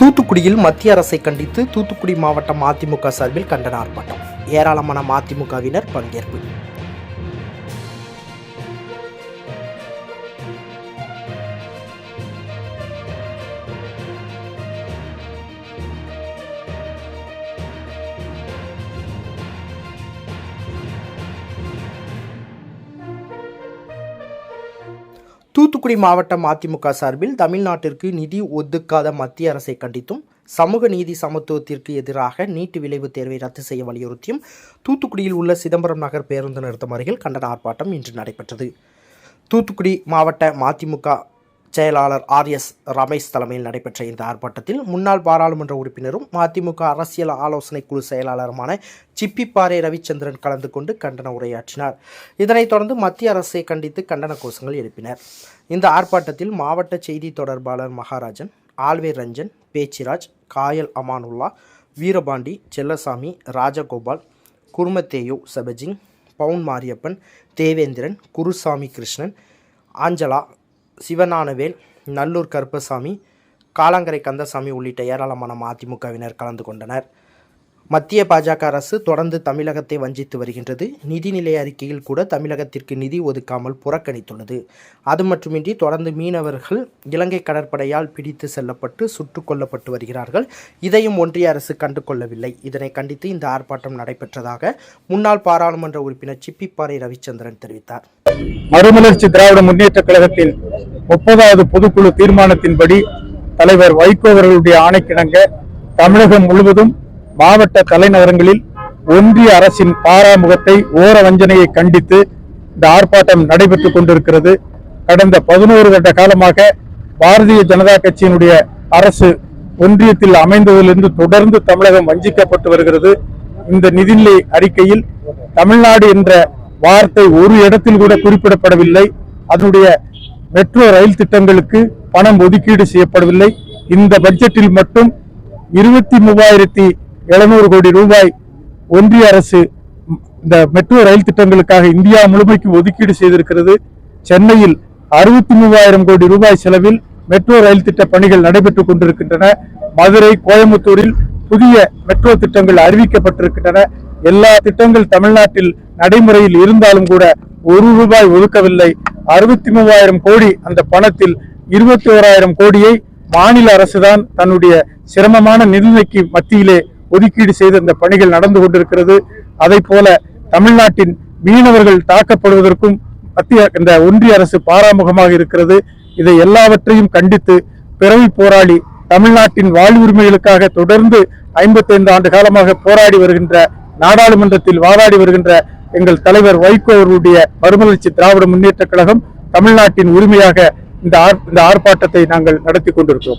தூத்துக்குடியில் மத்திய அரசை கண்டித்து தூத்துக்குடி மாவட்டம் அதிமுக சார்பில் கண்டன ஆர்ப்பாட்டம். ஏராளமான மதிமுகவினர் பங்கேற்பு. தூத்துக்குடி மாவட்டம் அதிமுக சார்பில் தமிழ்நாட்டிற்கு நிதி ஒதுக்காத மத்திய அரசை கண்டித்தும் சமூக நீதி சமத்துவத்திற்கு எதிராக நீட்டு விளைவு தேர்வை ரத்து செய்ய வலியுறுத்தியும் தூத்துக்குடியில் உள்ள சிதம்பரம் நகர் பேருந்து நிறுத்தம் அருகில் கண்டன ஆர்ப்பாட்டம் இன்று நடைபெற்றது. தூத்துக்குடி மாவட்ட மதிமுக செயலாளர் ஆர் எஸ் ரமேஷ் தலைமையில் நடைபெற்ற இந்த ஆர்ப்பாட்டத்தில் முன்னாள் பாராளுமன்ற உறுப்பினரும் மதிமுக அரசியல் ஆலோசனை குழு செயலாளருமான சிப்பிப்பாறை ரவிச்சந்திரன் கலந்து கொண்டு கண்டன உரையாற்றினார். இதனைத் தொடர்ந்து மத்திய அரசை கண்டித்து கண்டன கோஷங்கள் எழுப்பினர். இந்த ஆர்ப்பாட்டத்தில் மாவட்ட செய்தி தொடர்பாளர் மகாராஜன் ஆல்வே ரஞ்சன் பேச்சிராஜ் காயல் அமானுல்லா வீரபாண்டி செல்லசாமி ராஜகோபால் குருமத்தேயோ சபஜிங் பவுன் மாரியப்பன் தேவேந்திரன் குருசாமி கிருஷ்ணன் ஆஞ்சலா சிவஞானவேல் நல்லூர் கருப்பசாமி காலாங்கரை கந்தசாமி உள்ளிட்ட ஏராளமான அதிமுகவினர் கலந்து கொண்டனர். மத்திய பாஜக அரசு தொடர்ந்து தமிழகத்தை வஞ்சித்து வருகின்றது. நிதிநிலை அறிக்கையில் கூட தமிழகத்திற்கு நிதி ஒதுக்காமல் புறக்கணித்துள்ளது. அது மட்டுமின்றி தொடர்ந்து மீனவர்கள் இலங்கை கடற்படையால் பிடித்து செல்லப்பட்டு சுட்டுக் கொல்லப்பட்டு வருகிறார்கள். இதையும் ஒன்றிய அரசு கண்டு கொள்ளவில்லை இதனை கண்டித்து இந்த ஆர்ப்பாட்டம் நடைபெற்றதாக முன்னாள் பாராளுமன்ற உறுப்பினர் சிப்பிப்பாறை ரவிச்சந்திரன் தெரிவித்தார். மறுமலர்ச்சி திராவிட முன்னேற்ற கழகத்தில் முப்பதாவது பொதுக்குழு தீர்மானத்தின்படி தலைவர் வைகோ அவர்களுடைய ஆணைக்கிணங்க தமிழகம் முழுவதும் மாவட்ட தலைநகரங்களில் ஒன்றிய அரசின் பாராமுகத்தை ஓர வஞ்சனையை கண்டித்து இந்த ஆர்ப்பாட்டம் நடைபெற்றுக் கொண்டிருக்கிறது. கடந்த பதினோரு வருட காலமாக பாரதிய ஜனதா கட்சியினுடைய அரசு ஒன்றியத்தில் அமைந்ததிலிருந்து தொடர்ந்து தமிழகம் வஞ்சிக்கப்பட்டு வருகிறது. இந்த நிதிநிலை அறிக்கையில் தமிழ்நாடு என்ற வார்த்தை ஒரு இடத்தில் கூட குறிப்பிடப்படவில்லை. அதனுடைய மெட்ரோ ரயில் திட்டங்களுக்கு பணம் ஒதுக்கீடு செய்யப்படவில்லை. இந்த பட்ஜெட்டில் மட்டும் இருபத்தி மூவாயிரத்தி எழுநூறு கோடி ரூபாய் ஒன்றிய அரசு இந்த மெட்ரோ ரயில் திட்டங்களுக்காக இந்தியா முழுமைக்கு ஒதுக்கீடு செய்திருக்கிறது. சென்னையில் அறுபத்தி மூவாயிரம் கோடி ரூபாய் செலவில் மெட்ரோ ரயில் திட்ட பணிகள் நடைபெற்றுக் கொண்டிருக்கின்றன. மதுரை கோயம்புத்தூரில் புதிய மெட்ரோ திட்டங்கள் அறிவிக்கப்பட்டிருக்கின்றன. எல்லா திட்டங்கள் தமிழ்நாட்டில் நடைமுறையில் இருந்தாலும் கூட ஒரு ரூபாய் ஒதுக்கவில்லை. அறுபத்தி மூவாயிரம் கோடி அந்த பணத்தில் இருபத்தி ஓராயிரம் கோடியை மாநில அரசுதான் தன்னுடைய சிரமமான நிதிநிலைக்கு மத்தியிலே ஒதுக்கீடு செய்த இந்த பணிகள் நடந்து கொண்டிருக்கிறது. அதை போல தமிழ்நாட்டின் மீனவர்கள் தாக்கப்படுவதற்கும் மத்திய இந்த ஒன்றிய அரசு பாராமுகமாக இருக்கிறது. இதை எல்லாவற்றையும் கண்டித்து பிறவி போராளி தமிழ்நாட்டின் வாழ்வுரிமைகளுக்காக தொடர்ந்து ஐம்பத்தைந்து ஆண்டு காலமாக போராடி வருகின்ற நாடாளுமன்றத்தில் வாதாடி வருகின்ற எங்கள் தலைவர் வைகோ அவர்களுடைய மறுமலர்ச்சி திராவிட முன்னேற்ற கழகம் தமிழ்நாட்டின் உரிமையாக இந்த ஆர்- இந்த ஆர்ப்பாட்டத்தை நாங்கள் நடத்தி கொண்டிருக்கிறோம்.